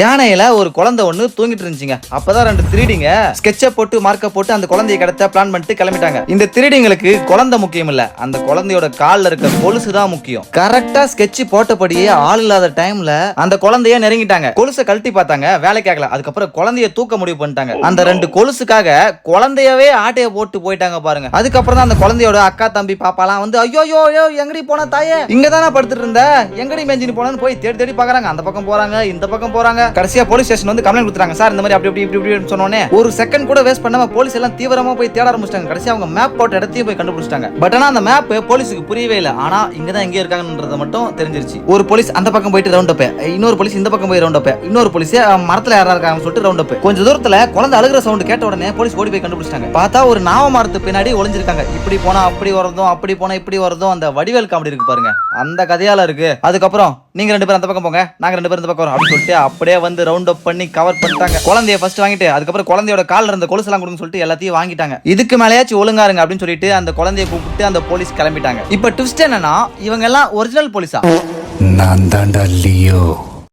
யானையில ஒரு குழந்தை ஒண்ணு தூங்கிட்டு இருந்துச்சுங்க. அப்பதான் ரெண்டு திருடிங்க. ஸ்கெட்சை போட்டு மார்க்க போட்டு அந்த குழந்தைய கடத்த பிளான் பண்ணிட்டு கிளம்பிட்டாங்க. இந்த திருடிங்களுக்கு குழந்தை முக்கியம் இல்ல. அந்த குழந்தையோட கால்ல இருக்க கொலுசு தான் முக்கியம். கரெக்டா ஸ்கெட்ச் போட்டபடியே ஆள் இல்லாத டைம்ல அந்த குழந்தைய நெருங்கிட்டாங்க. கொலுசை கழட்டி பார்த்தாங்க. வேலை கேட்கல அதுக்கப்புறம் குழந்தைய தூக்க முடிவு பண்ணிட்டாங்க. அந்த ரெண்டு கொலுசுக்காக குழந்தையவே ஆட்டைய போட்டு போயிட்டாங்க பாருங்க. அதுக்கப்புறம் தான் அந்த குழந்தையோட அக்கா தம்பி பாப்பாலாம் வந்து ஐயோ ஐயோ ஐயோ எங்கடி போன தாயே? இங்க தானே படுத்துட்டு இருந்த? எங்கடி மேஞ்சின்னு போனன்னு போய் தேடி தேடி பாக்குறாங்க அந்த பக்கம் போறாங்க இந்த பக்கம் போறாங்க. கடைசியா போலீஸ் ஸ்டேஷன் வந்து கம்ப்ளைண்ட் கொடுத்துறாங்க சார் இந்த மாதிரி அப்படி இப்படி இப்படி இப்படி ஒரு செகண்ட் கூட வேஸ்ட் பண்ணாம போலீஸ் எல்லாம் தீவிரமா போய் தேட ஆரம்பிச்சிட்டாங்க. கடைசியா அவங்க மேப் போட்ட இடத்தையும் போய் கண்டுபிடிச்சிட்டாங்க. பட் ஆனா அந்த மேப் போலீஸுக்கு புரியவே இல்லை. ஆனா இங்க தான் எங்க இருக்காங்கன்றது மட்டும் தெரிஞ்சிருச்சு. ஒரு போலீஸ் அந்த பக்கம் போயிட்டு ரவுண்ட் அப் இன்னொரு போலீஸ் இந்த பக்கம் போய் ரவுண்ட் அப் இன்னொரு போலீஸ் மரத்துல யாரா இருக்காங்கன்னு சொல்லிட்டு ரவுண்ட் அப் கொஞ்சம் தூரத்துல குழந்தை அழுகிற சவுண்ட் கேட்ட உடனே போலீஸ் ஓடி போய் கண்டுபிடிச்சிட்டாங்க. பார்த்தா ஒரு நாவ மரத்து பின்னாடி ஒளிஞ்சிருக்காங்க. இப்படி போனா அப்படி வரதும் அப்படி போனா இப்படி வரதும் அந்த வடிவேல் காமெடி இருக்கு பாருங்க. அந்த கதையால இருக்கு. அதுக்கப்புறம் நீங்க ரெண்டு பேரும் அந்த பக்கம் போங்க. நாங்க ரெண்டு பேரும் இந்த பக்கம் வரோம். அப்படின்னு சொல்லிட்டு அப்படியே வந்து ரவுண்ட் அப் பண்ணி கவர் பண்ணிட்டாங்க. குழந்தைய ஃபர்ஸ்ட் வாங்கிட்டு அதுக்கப்புறம் குழந்தையோட கால்ல இருந்த கொலுசெல்லாம் கொடுங்க சொல்லிட்டு எல்லாத்தையும் வாங்கிட்டாங்க. இதுக்கு மேலேயாச்சும் ஒழுங்காருங்க அப்படின்னு சொல்லிட்டு அந்த குழந்தைய கூப்பிட்டு அந்த போலீஸ் கிளம்பிட்டாங்க. இப்ப ட்விஸ்ட் என்னன்னா இவங்க எல்லாம் ஒரிஜினல் போலீஸா நான் தாண்டா லியோ.